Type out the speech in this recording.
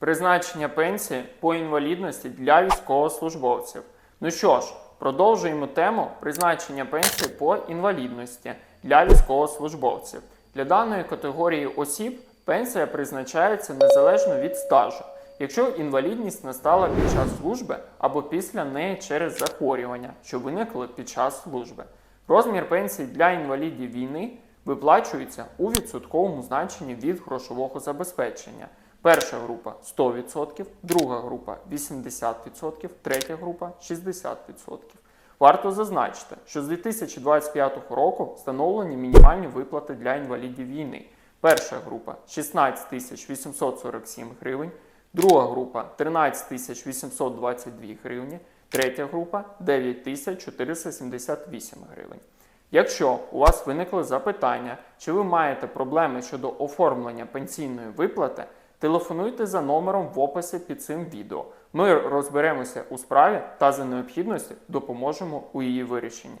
Призначення пенсії по інвалідності для військовослужбовців. Ну що ж, продовжуємо тему призначення пенсії по інвалідності для військовослужбовців. Для даної категорії осіб пенсія призначається незалежно від стажу, якщо інвалідність настала під час служби або після неї через захворювання, що виникли під час служби. Розмір пенсії для інвалідів війни виплачується у відсотковому значенні від грошового забезпечення. Перша група 100%, друга група 80%, третя група 60%. Варто зазначити, що з 2025 року встановлені мінімальні виплати для інвалідів війни. Перша група 16 847 гривень, друга група 13 822 гривні, третя група 9 478 гривень. Якщо у вас виникли запитання, чи ви маєте проблеми щодо оформлення пенсійної виплати, телефонуйте за номером в описі під цим відео. Ми розберемося у справі та за необхідності допоможемо у її вирішенні.